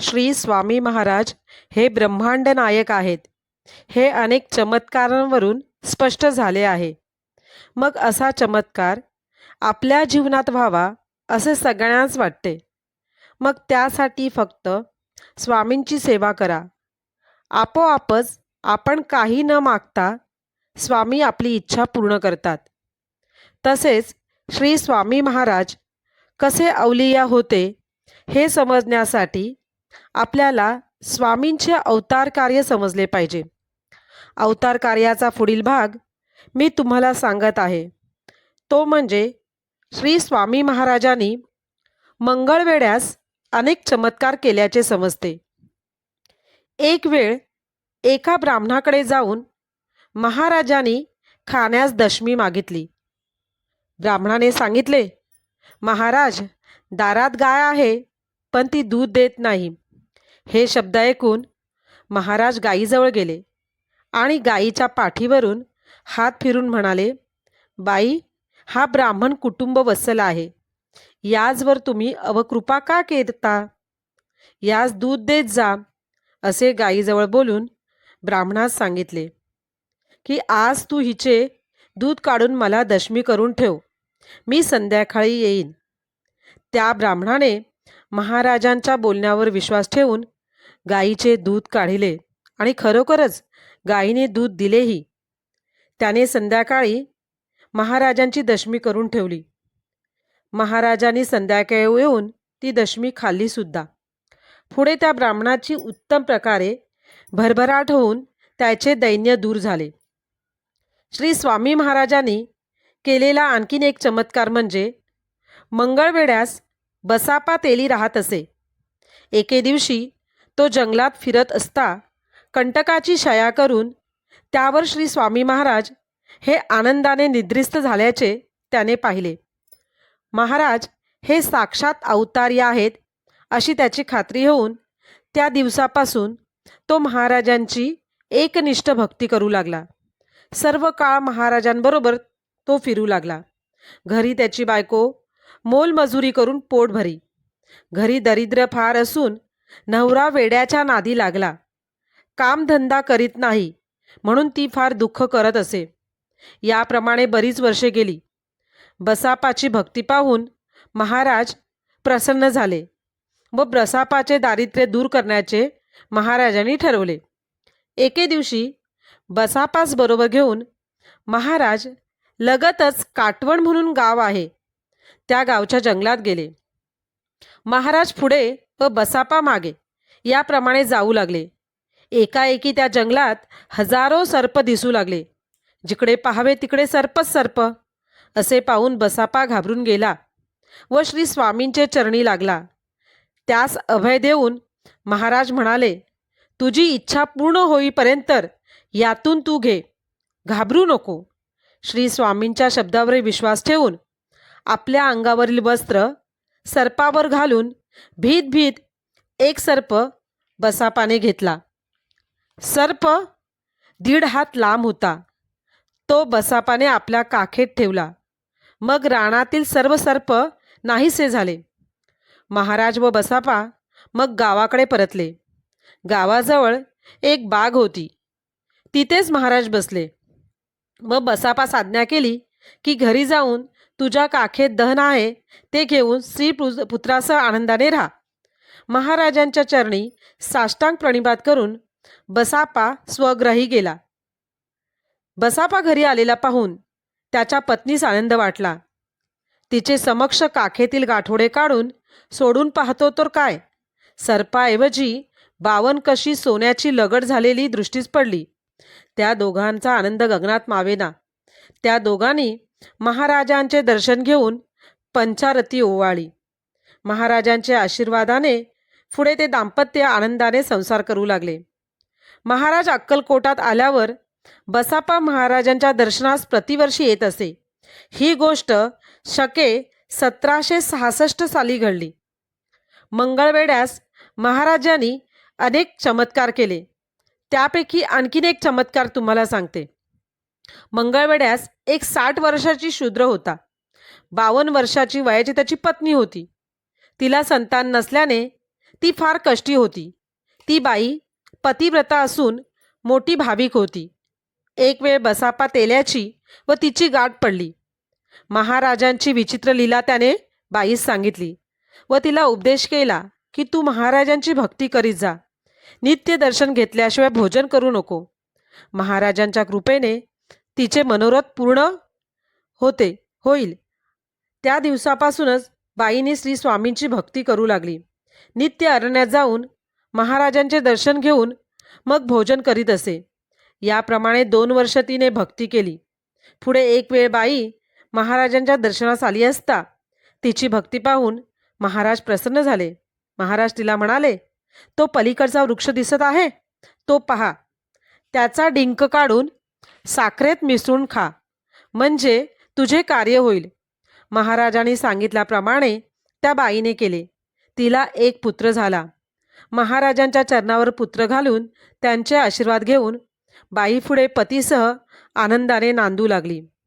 श्री स्वामी महाराज हे ब्रह्मांड नायक आहेत. हे अनेक चमत्कारांवरून स्पष्ट झाले आहे. मग असा चमत्कार आपल्या जीवनात व्हावा असे सगळ्यांनाच वाटते. मग त्यासाठी फक्त स्वामींची सेवा करा. आपोआपच आपण काही न मागता स्वामी आपली इच्छा पूर्ण करतात. तसेच श्री स्वामी महाराज कसे अवलिया होते हे समजण्यासाठी आपल्याला स्वामींचे अवतार कार्य समजले पाहिजे. अवतार कार्याचा पुढील भाग मी तुम्हाला सांगत आहे. तो म्हणजे श्री स्वामी महाराजांनी मंगळवेड्यास अनेक चमत्कार केल्याचे समजते. एक वेळ एका ब्राह्मणाकडे जाऊन महाराजांनी खाण्यास दशमी मागितली. ब्राह्मणाने सांगितले महाराज दारात गाय आहे पण ती दूध देत नाही. हे शब्द ऐकून महाराज गायीजवळ गेले आणि गायीच्या पाठीवरून हात फिरून म्हणाले बाई हा ब्राह्मण कुटुंब वसला आहे. याचवर तुम्ही अवकृपा का करता यास दूध देत जा. असे गायीजवळ बोलून ब्राह्मणास सांगितले की आज तू हिचे दूध काढून मला दशमी करून ठेव. मी संध्याकाळी येईन. त्या ब्राह्मणाने महाराजांच्या बोलण्यावर विश्वास ठेवून गायीचे दूध काढिले आणि खरोखरच गायीने दूध दिलेही. त्याने संध्याकाळी महाराजांची दशमी करून ठेवली. महाराजांनी संध्याकाळी येऊन ती दशमी खाल्लीसुद्धा पुढे त्या ब्राह्मणाची उत्तम प्रकारे भरभराट होऊन त्याचे दैन्य दूर झाले. श्री स्वामी महाराजांनी केलेला आणखीन एक चमत्कार म्हणजे मंगळवेड्यास बसापा तेली राहत असे. एके दिवशी तो जंगलात फिरत असता कंटकाची शया करून त्यावर श्री स्वामी महाराज हे आनंदाने निद्रिस्त झाल्याचे त्याने पाहिले. महाराज हे साक्षात अवतार्य आहेत अशी त्याची खात्री होऊन त्या दिवसापासून तो महाराजांची एकनिष्ठ भक्ती करू लागला. सर्व काळ महाराजांबरोबर तो फिरू लागला. घरी त्याची बायको मोलमजुरी करून पोट भरी घरी दरिद्र फार असून नवरा वेड्याच्या नादी लागला. कामधंदा करीत नाही म्हणून ती फार दुःख करत असे. याप्रमाणे बरीच वर्षे गेली. बसापाची भक्ती पाहून महाराज प्रसन्न झाले व बसापाचे दारिद्र्य दूर करण्याचे महाराजांनी ठरवले. एके दिवशी बसापास बरोबर घेऊन महाराज लगतच काटवण म्हणून गाव आहे. त्या गावच्या जंगलात गेले. महाराज पुढे व बसापा मागे याप्रमाणे जाऊ लागले. एकाएकी त्या जंगलात हजारो सर्प दिसू लागले. जिकडे पाहावे तिकडे सर्पच सर्प असे पाहून बसापा घाबरून गेला व श्री स्वामींचे चरणी लागला. त्यास अभय देऊन महाराज म्हणाले तुझी इच्छा पूर्ण होईपर्यंत यातून तू घे. घाबरू नको. श्री स्वामींच्या शब्दावर विश्वास ठेवून आपल्या अंगावरील वस्त्र सर्पावर घालून भीत भीत एक सर्प बसापाने घेतला. सर्प दीड हात लांब होता. तो बसापाने आपल्या काखेत ठेवला. मग रानातील सर्व सर्प नाहीसे झाले. महाराज व बसापा मग गावाकडे परतले. गावाजवळ एक बाग होती. तिथेच महाराज बसले. मग बसापा साधना केली की घरी जाऊन तुझ्या काखेत दहन आहे ते घेऊन श्री पुत्रासह आनंदाने राहा. महाराजांच्या चरणी साष्टांग प्रणिपात करून बसापा स्वग्रही गेला. बसापा घरी आलेला पाहून त्याच्या पत्नीस आनंद वाटला. तिचे समक्ष काखेतील गाठोडे काढून सोडून पाहतो तर काय? सर्पाऐवजी बावन कशी सोन्याची लगड झालेली दृष्टीस पडली. त्या दोघांचा आनंद गगनात मावेना. त्या दोघांनी महाराजांचे दर्शन घेऊन पंचारती ओवाळी. महाराजांच्या आशीर्वादाने पुढे ते दाम्पत्य आनंदाने संसार करू लागले. महाराज अक्कलकोटात आल्यावर बसापा महाराजांच्या दर्शनास प्रतिवर्षी येत असे. ही गोष्ट शके सतराशे सहासष्ट साली घडली. मंगळवेड्यास महाराजांनी अनेक चमत्कार केले. त्यापैकी आणखीन एक चमत्कार तुम्हाला सांगते. मंगळवेड्यास एक साठ वर्षाची शूद्र होता. बावन्न वर्षाची वयाची त्याची पत्नी होती. तिला संतान नसल्याने ती फार कष्टी होती. ती बाई पतिव्रता असून मोठी भाविक होती. एक वेळ बसापा तेल्याची व तिची गाठ पडली. महाराजांची विचित्र लीला त्याने बाईस सांगितली व तिला उपदेश केला की तू महाराजांची भक्ती करीत जा. नित्य दर्शन घेतल्याशिवाय भोजन करू नको. महाराजांच्या कृपेने तिचे मनोरथ पूर्ण होते होईल. त्या दिवसापासूनच बाईने श्री स्वामींची भक्ती करू लागली. नित्य अरण्यात जाऊन महाराजांचे दर्शन घेऊन मग भोजन करीत असे. याप्रमाणे दोन वर्ष तिने भक्ती केली. पुढे एक वेळ बाई महाराजांच्या दर्शनास आली असता तिची भक्ती पाहून महाराज प्रसन्न झाले. महाराज तिला म्हणाले तो पलीकडचा वृक्ष दिसत आहे? तो पहा. त्याचा डिंक काढून साखरेत मिसळून खा. म्हणजे तुझे कार्य होईल. महाराजांनी सांगितल्याप्रमाणे त्या बाईने केले. तिला एक पुत्र झाला. महाराजांच्या चरणावर पुत्र घालून त्यांचे आशीर्वाद घेऊन बाई पुढे पतीसह आनंदाने नांदू लागली.